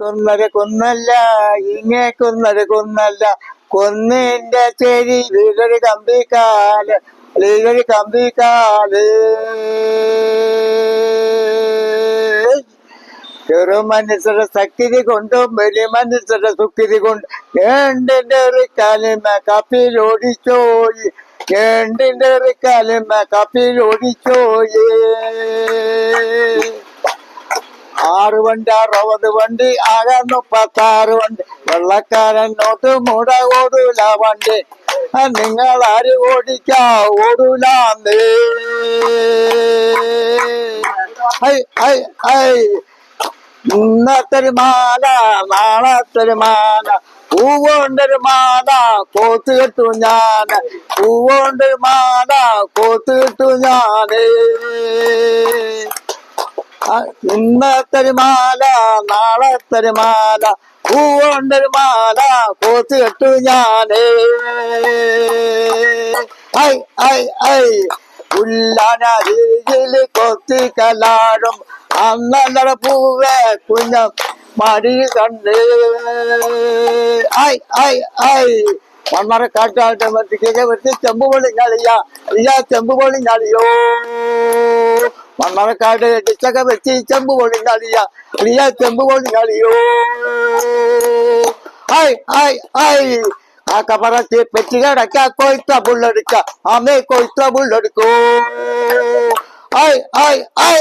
കൊന്നൊരു കൊന്നല്ല ഇങ്ങേ കൊന്നര കൊന്നല്ല. കൊന്നിന്റെ ചേരി വീടൊരു കമ്പിക്കാൽ വീടൊരു കമ്പിക്കാൽ. ചെറു മനുഷ്യരുടെ ശക്തി കൊണ്ടും വലിയ മനുഷ്യരുടെ സുക്തി കൊണ്ടും. ഏണ്ടിന്റെ ഒരു കാലിമ കപ്പിലോടിച്ചോയി ഏണ്ടിന്റെ ഒരു കാലിമ കപ്പിലോടിച്ചോയേ ആറ് വണ്ടി അറുപത് വണ്ടി ആകെ മുപ്പത്താറ് വണ്ടി. വെള്ളക്കാരൻ നോട്ട് മുട ഓടൂല വണ്ടി. നിങ്ങൾ ആര് ഓടിക്കാ? ഓടൂല ഇന്നത്തൊരു മാല നാളത്തൊരു മാല. പൂവോണ്ടൊരു മാല കോത്ത് കിട്ടു ഞാൻ പൂവോണ്ടൊരു മാല കോത്ത് കിട്ടു ഞാനേ. ഇന്നത്തൊരു മാല നാളത്തൊരു മാല പൂവണ്ടൊരു മാല കോത്ത് കെട്ടു ഞാനേ. ഐ ഐ ഐ പുല്ലാനരികിൽ കൊത്തി കലാടും അന്നല്ലട പൂവേ കുഞ്ഞ മടി കണ്ട്. ഐ ഐ ഐ മണ്ണറ കാട്ടാട്ടെ മറ്റിക്കൊക്കെ വെച്ച് ചെമ്പ് പൊളി അയ്യാ ചെമ്പ് പൊളി മണ്ണറക്കാട് ഇടിച്ചൊക്കെ വെച്ച് ചെമ്പ് കളിയ അയ്യാ ചെമ്പ് പൊളി ഹായ് ഹായ് ഹായ്. കാക്ക പറച്ച് പെറ്റികടക്ക കൊയ്ത്ത പുള്ളെടുക്ക അമ്മേ കൊയ്ത്ത പുള്ളെടുക്കോ ഹായ് ഹായ് ഐ